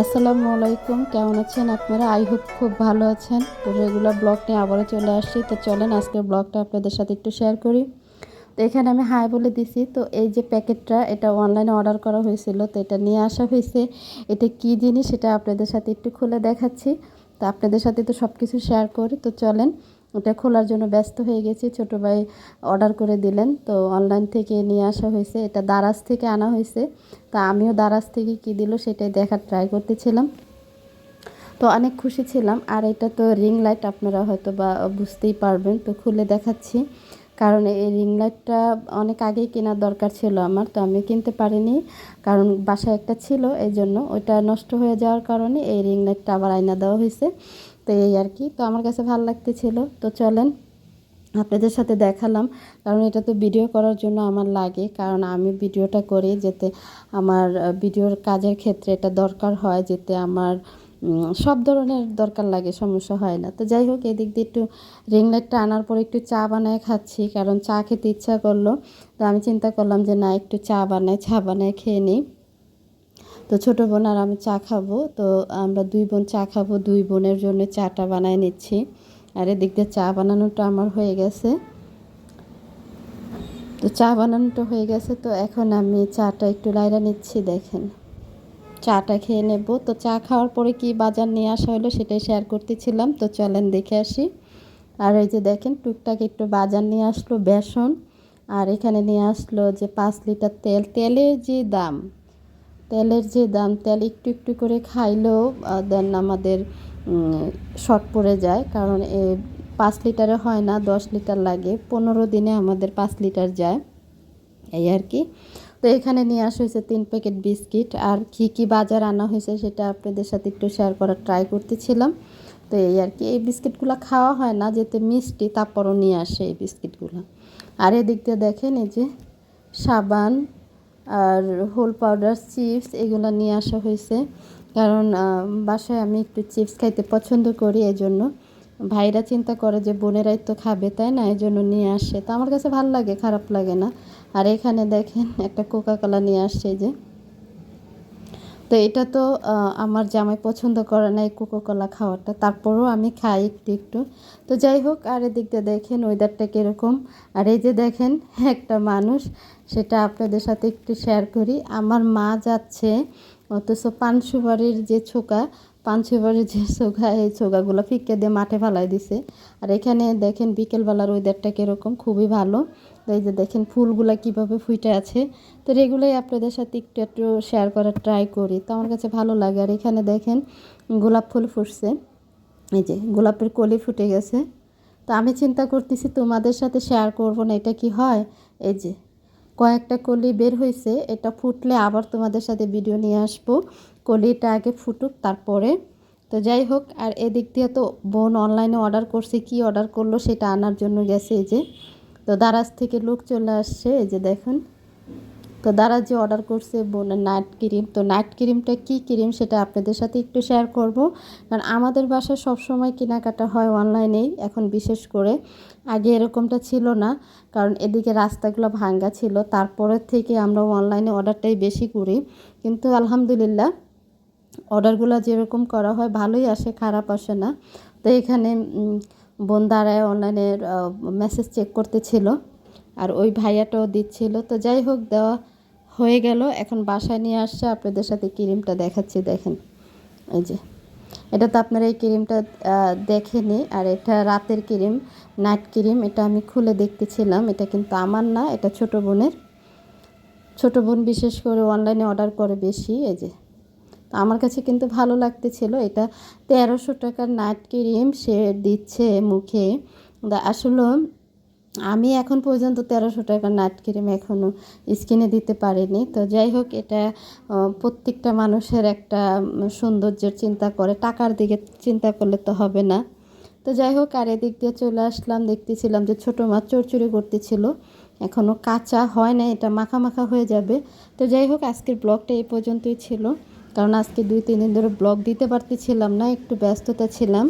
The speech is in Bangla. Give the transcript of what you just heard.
আসসালামু আলাইকুম, কেমন আছেন আপনারা? আই হোপ খুব ভালো আছেন। তো রেগুলার ব্লগ নিয়ে আবারও চলে আসছি। তো চলেন, আজকের ব্লগটা আপনাদের সাথে একটু শেয়ার করি। তো এখানে আমি হাই বলে দিছি। তো এই যে প্যাকেটটা, এটা অনলাইনে অর্ডার করা হয়েছিল। তো এটা নিয়ে আসা হয়েছে। এটা কি জিনিস, সেটা আপনাদের সাথে একটু খুলে দেখাচ্ছি। তো আপনাদের সাথে তো সব কিছু শেয়ার করি। তো চলেন ওটা খোলার জন্য ব্যস্ত হয়ে গেছি। ছোটো ভাই অর্ডার করে দিলেন। তো অনলাইন থেকে নিয়ে আসা হয়েছে। এটা দারাজ থেকে আনা হয়েছে। তা আমিও দারাজ থেকে কী দিল সেটাই দেখার ট্রাই করতেছিলাম। তো অনেক খুশি ছিলাম। আর এটা তো রিং লাইট আপনারা হয়তো বা বুঝতেই পারবেন। তো খুলে দেখাচ্ছি। কারণ এই রিং লাইটটা অনেক আগেই কেনার দরকার ছিল আমার। তো আমি কিনতে পারিনি। কারণ বাসায় একটা ছিল এই জন্য ওইটা নষ্ট হয়ে যাওয়ার কারণে এই রিং লাইটটা আবার আয়না দেওয়া হয়েছে। তো এই আর কি। তো আমার কাছে ভালো লাগতেছিল। তো চলেন, আপনাদের সাথে দেখালাম। কারণ এটা তো ভিডিও করার জন্য আমার লাগে। কারণ আমি ভিডিওটা করি যেতে আমার ভিডিওর কাজের ক্ষেত্রে এটা দরকার হয় যেতে আমার সব ধরনের দরকার লাগে, সমস্যা হয় না। তো যাই হোক, এদিক দিয়ে একটু রিং লাইটটা আনার পর একটু চা বানায় খাচ্ছি। কারণ চা খেতে ইচ্ছা করল। তো আমি চিন্তা করলাম যে না, একটু চা বানায় চা বানায় খেয়ে নিই। তো ছোটো বোন আর আমি চা খাব। তো আমরা দুই বোন চা খাব, দুই বোনের জন্য চাটা বানায় নিচ্ছি। আর এদিক দিয়ে চা বানানোটা আমার হয়ে গেছে। তো চা বানানোটা হয়ে গেছে, তো এখন আমি চাটা একটু লাইরা নিচ্ছি, দেখেন। চাটা খেয়ে নেব। তো চা খাওয়ার পরে কি বাজার নিয়ে আসা হলো সেটাই শেয়ার করতেছিলাম। তো চলেন দেখে আসি। আর এই যে দেখেন, টুকটাক একটু বাজার নিয়ে আসলো বেসন। আর এখানে নিয়ে আসলো যে পাঁচ লিটার তেল। তেলের যে দাম তেলের যে দাম, তেল একটু একটু করে খাইলেও দেন আমাদের শর্ট পড়ে যায়। কারণ এ, পাঁচ লিটারে হয় না, দশ লিটার লাগে। পনেরো দিনে আমাদের পাঁচ লিটার যায়। এই আর কি। তো এখানে নিয়ে আসা হয়েছে তিন প্যাকেট বিস্কিট। আর কী কী বাজার আনা হয়েছে সেটা আপনাদের সাথে একটু শেয়ার করার ট্রাই করতেছিলাম। তো এই আর কি, এই বিস্কিটগুলো খাওয়া হয় না যেতে মিষ্টি, তারপরও নিয়ে আসে এই বিস্কিটগুলো। আর এদিক দিয়ে দেখেন এই যে সাবান আর হোল পাউডার চিপস এগুলো নিয়ে আসা হয়েছে। কারণ বাসায় আমি একটু চিপস খাইতে পছন্দ করি এই জন্য ভাইরা চিন্তা করে যে বোনেরাই তো খাবে, তাই না? এই জন্য নিয়ে আসে। তো আমার কাছে ভালো লাগে, খারাপ লাগে না। আর এখানে দেখেন একটা কোকা কোলা নিয়ে আসছে যে। তো এটা তো আমার জামাই পছন্দ করে না এই কোকোকলা খাওয়াটা। তারপরেও আমি খাই একটু একটু। তো যাই হোক, আর এদিক দিয়ে দেখেন ওয়েদারটা কীরকম। আর এই যে দেখেন, একটা মানুষ, সেটা আপনাদের সাথে একটু শেয়ার করি। আমার মা যাচ্ছে, অথচ পান সুপারির যে ছোকা পান সুপারির যে ছোকা, এই ছোকাগুলো ফিকে দিয়ে মাঠে ফেলাই দিছে। আর এখানে দেখেন, বিকেলবেলার ওয়েদারটা কীরকম, খুবই ভালো। এই যে দেখেন ফুলগুলো কীভাবে ফুটে আছে। তো এগুলোই আপনাদের সাথে একটু একটু শেয়ার করার ট্রাই করি। তো আমার কাছে ভালো লাগে। আর এখানে দেখেন গোলাপ ফুল ফুটছে। এই যে গোলাপের কলি ফুটে গেছে। তো আমি চিন্তা করতেছি তোমাদের সাথে শেয়ার করব না, এটা কি হয়? এই যে কয়েকটা কলি বের হয়েছে, এটা ফুটলে আবার তোমাদের সাথে ভিডিও নিয়ে আসব। কলিটা আগে ফুটুক, তারপরে। তো যাই হোক, আর এদিক দিয়ে তো বোন অনলাইনে অর্ডার করছে, কি অর্ডার করল সেটা আনার জন্য গেছে এই যে। তো দারাজ থেকে লোক চলে আসছে, এই যে দেখুন। তো দারাজ যে অর্ডার করছে বোনের নাইট ক্রিম তো নাইট ক্রিমটা কি ক্রিম সেটা আপনাদের সাথে একটু শেয়ার করব। কারণ আমাদের বাসায় সবসময় কেনাকাটা হয় অনলাইনেই এখন বিশেষ করে। আগে এরকমটা ছিল না, কারণ এদিকে রাস্তাগুলো ভাঙ্গা ছিল। তারপরের থেকে আমরা অনলাইনে অর্ডারটাই বেশি করি। কিন্তু আলহামদুলিল্লাহ অর্ডারগুলো যেরকম করা হয়, ভালোই আসে, খারাপ আসে না। তো এখানে বোন দ্বারায় অনলাইনের মেসেজ চেক করতেছিল। আর ওই ভাইয়াটাও দিচ্ছিল। তো যাই হোক, দেওয়া হয়ে গেল। এখন বাসায় নিয়ে আসছে। আপনাদের সাথে ক্রিমটা দেখাচ্ছি, দেখেন। এই যে। এটা তো আপনারা এই ক্রিমটা দেখেনি। আর এটা রাতের ক্রিম, নাইট ক্রিম। এটা আমি খুলে দেখতেছিলাম। এটা কিন্তু আমার না, এটা ছোট বোনের। ছোট বোন বিশেষ করে অনলাইনে অর্ডার করে বেশি। এই যে। তো আমার কাছে কিন্তু ভালো লাগতেছিল। এটা তেরোশো টাকার নাইট ক্রিম সে দিচ্ছে মুখে। আসলে আমি এখন পর্যন্ত তেরোশো টাকার নাইট ক্রিম এখনও স্কিনে দিতে পারিনি। তো যাই হোক, এটা প্রত্যেকটা মানুষের একটা সৌন্দর্যের চিন্তা করে। টাকার দিকে চিন্তা করলে তো হবে না। তো যাই হোক, আর এদিক দিয়ে চলে আসলাম। দেখতেছিলাম যে ছোটো মাছ চড়চড়ি করতেছিল। এখনও কাঁচা হয় না, এটা মাখা মাখা হয়ে যাবে। তো যাই হোক, আজকের ব্লগটা এই পর্যন্তই ছিল। কারণ আজকে দুই তিন দিন ধরে ব্লগ দিতে পারতেছিলাম না একটু ব্যস্ততা ছিলাম।